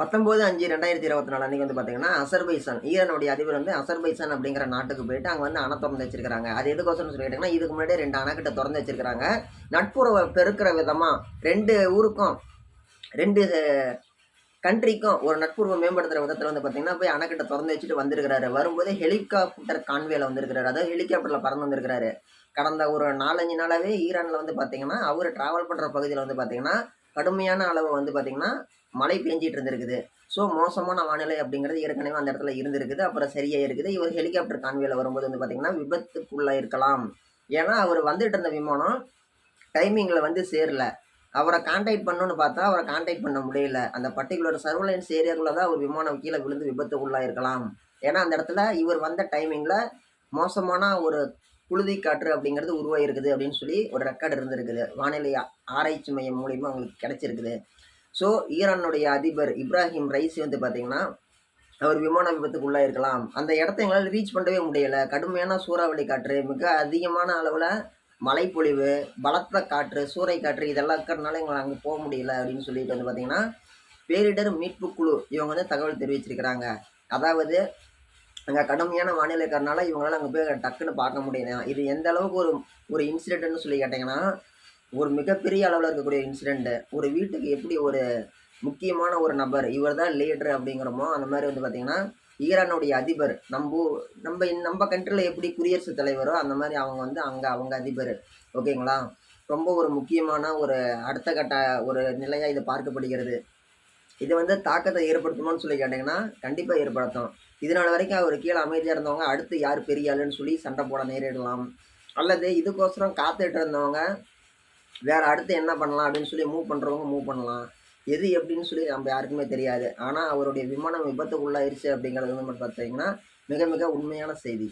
பத்தொம்போது அஞ்சு ரெண்டாயிரத்தி இருபத்தி நாலு அன்றைக்கி வந்து பார்த்தீங்கன்னா அசர்பைசான் ஈரானுடைய அதிபர் வந்து அசர்பைசான் அப்படிங்கிற நாட்டுக்கு போயிட்டு அங்கே வந்து அணை திறந்து வச்சிருக்காங்க அது எதுக்கோசரம் சொல்லி கேட்டிங்கன்னா இதுக்கு முன்னாடி ரெண்டு அணைக்கிட்ட திறந்து வச்சிருக்காங்க நட்புறவை பெருக்கிற விதமாக ரெண்டு ஊருக்கும் ரெண்டு கண்ட்ரிக்கும் ஒரு நட்புறவை மேம்படுத்துகிற விதத்தில் வந்து பார்த்தீங்கன்னா போய் அணைக்கிட்ட திறந்து வச்சுட்டு வந்திருக்கிறாரு. வரும்போது ஹெலிகாப்டர் கான்வேல வந்திருக்கிறாரு. அதாவது ஹெலிகாப்டரில் பறந்து வந்திருக்கிறாரு. கடந்த ஒரு நாலஞ்சு நாளாகவே ஈரானில் வந்து பார்த்திங்கன்னா அவர் ட்ராவல் பண்ணுற பகுதியில் வந்து பார்த்தீங்கன்னா கடுமையான அளவு வந்து பார்த்திங்கன்னா மழை பெஞ்சிட்டு இருந்திருக்குது. ஸோ மோசமான வானிலை அப்படிங்கிறது ஏற்கனவே அந்த இடத்துல இருந்திருக்குது. அப்புறம் சரியாக இருக்குது. இவர் ஹெலிகாப்டர் கான்வேல வரும்போது வந்து பார்த்திங்கன்னா விபத்துக்குள்ளே இருக்கலாம். ஏன்னா அவர் வந்துட்டு இருந்த விமானம் டைமிங்கில் வந்து சேரல. அவரை காண்டாக்ட் பண்ணணும்னு பார்த்தா அவரை காண்டாக்ட் பண்ண முடியல. அந்த பர்டிகுலர் சர்வலன்ஸ் ஏரியாக்குள்ளே தான் ஒரு விமானம் கீழே விழுந்து விபத்துக்குள்ளாக இருக்கலாம். ஏன்னா அந்த இடத்துல இவர் வந்த டைமிங்கில் மோசமான ஒரு புழுதி காற்று அப்படிங்கிறது உருவாகிருக்குது அப்படின்னு சொல்லி ஒரு ரெக்கார்டு இருந்திருக்குது. வானிலை ஆராய்ச்சி மையம் மூலிமா அவங்களுக்கு கிடச்சிருக்குது. ஸோ ஈரானுடைய அதிபர் இப்ராஹிம் ரைசி வந்து பார்த்தீங்கன்னா அவர் விமான விபத்துக்குள்ளே இருக்கலாம் அந்த இடத்த எங்களால் ரீச் பண்ணவே முடியலை. கடுமையான சூறாவளி காற்று மிக அதிகமான அளவில் மழைப்பொழிவு பலத்த காற்று சூறை காற்று இதெல்லாம் இருக்கிறதுனால எங்களால் அங்கே போக முடியல அப்படின்னு சொல்லிட்டு வந்து பார்த்தீங்கன்னா பேரிடர் மீட்பு குழு இவங்க வந்து தகவல் தெரிவிச்சிருக்கிறாங்க. அதாவது அங்கே கடுமையான வானிலை இருக்கிறனால இவங்களால அங்கே போய் டக்குன்னு பார்க்க முடியல. இது எந்த அளவுக்கு ஒரு ஒரு இன்சிடென்ட்னு சொல்லி கேட்டிங்கன்னா ஒரு மிகப்பெரிய அளவில் இருக்கக்கூடிய இன்சிடெண்ட்டு ஒரு வீட்டுக்கு எப்படி ஒரு முக்கியமான ஒரு நபர் இவர் தான் லீடர் அப்படிங்கிறோமோ அந்த மாதிரி வந்து பார்த்திங்கன்னா ஈரானுடைய அதிபர் நம்ம நம்ம நம்ம கண்ட்ரியில் எப்படி குடியரசுத் தலைவரோ அந்த மாதிரி அவங்க வந்து அங்கே அவங்க அதிபர். ஓகேங்களா? ரொம்ப ஒரு முக்கியமான ஒரு அடுத்த கட்ட ஒரு நிலையாக இது பார்க்கப்படுகிறது. இது வந்து தாக்கத்தை ஏற்படுத்துமான்னு சொல்லி கேட்டிங்கன்னா கண்டிப்பாக ஏற்படுத்தும். இதனால் வரைக்கும் அவர் கீழே அமைதியாக இருந்தவங்க அடுத்து யார் பெரிய ஆளுன்னு சொல்லி சண்டை போட நேரிடலாம். அல்லது இதுக்கோசரம் காத்துட்டு இருந்தவங்க வேறு அடுத்து என்ன பண்ணலாம் அப்படின்னு சொல்லி மூவ் பண்ணுறவங்க மூவ் பண்ணலாம். எது எப்படின்னு சொல்லி நம்ம யாருக்குமே தெரியாது. ஆனால் அவருடைய விமானம் விபத்துக்குள்ளாயிருச்சு அப்படிங்கிறது வந்து பார்த்தீங்கன்னா மிக மிக உண்மையான செய்தி.